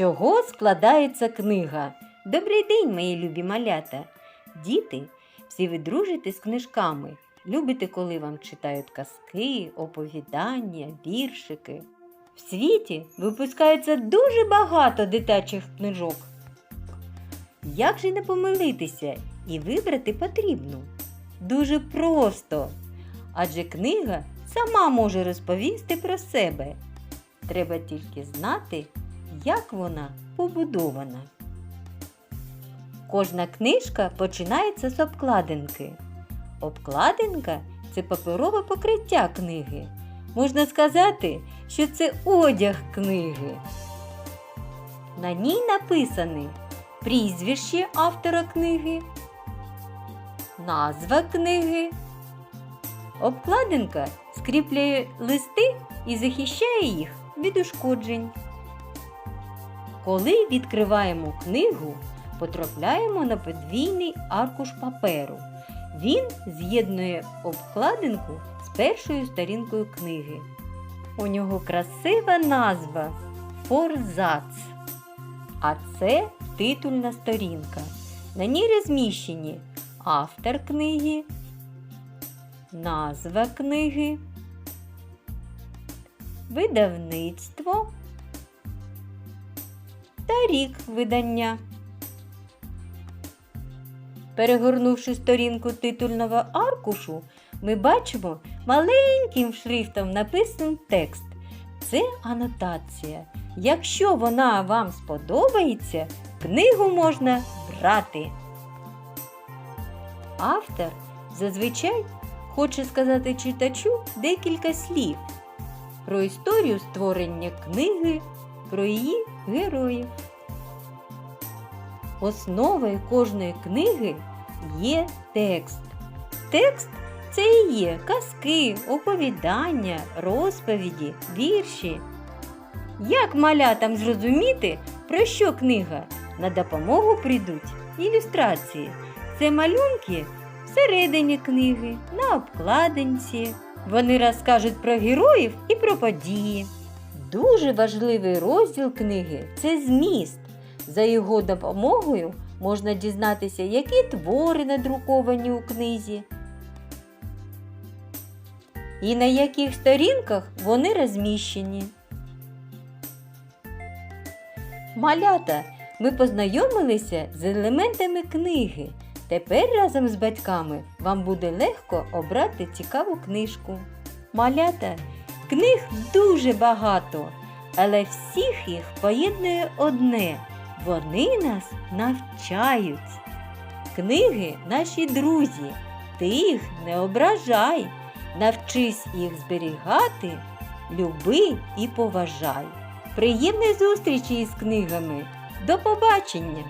чого складається книга? Добрий день, мої любі малята! Діти, всі ви дружите з книжками. Любите, коли вам читають казки, оповідання, віршики. В світі випускається дуже багато дитячих книжок. Як же не помилитися і вибрати потрібну? Дуже просто. Адже книга сама може розповісти про себе. Треба тільки знати, як вона побудована. Кожна книжка починається з обкладинки. Обкладинка це паперове покриття книги. Можна сказати, що це одяг книги. На ній написані прізвище автора книги, назва книги. Обкладинка скріплює листи і захищає їх від ушкоджень. Коли відкриваємо книгу, потрапляємо на подвійний аркуш паперу. Він з'єднує обкладинку з першою сторінкою книги. У нього красива назва Форзац. А це титульна сторінка. На ній розміщені автор книги, назва книги, видавництво та рік видання. Перегорнувши сторінку титульного аркушу, ми бачимо маленьким шрифтом написаний текст. Це анотація. Якщо вона вам сподобається, книгу можна брати. Автор зазвичай хоче сказати читачу декілька слів про історію створення книги, про її героїв. Основою кожної книги є текст. Текст це і є казки, оповідання, розповіді, вірші. Як малятам зрозуміти, про що книга? На допомогу прийдуть ілюстрації. Це малюнки всередині книги, на обкладинці. Вони розкажуть про героїв і про події. Дуже важливий розділ книги це зміст. За його допомогою можна дізнатися, які твори надруковані у книзі, і на яких сторінках вони розміщені. Малята, ми познайомилися з елементами книги. Тепер разом з батьками вам буде легко обрати цікаву книжку. Малята, книг дуже багато, але всіх їх поєднує одне. Вони нас навчають. Книги наші друзі, ти їх не ображай, навчись їх зберігати, люби і поважай. Приємної зустрічі із книгами. До побачення!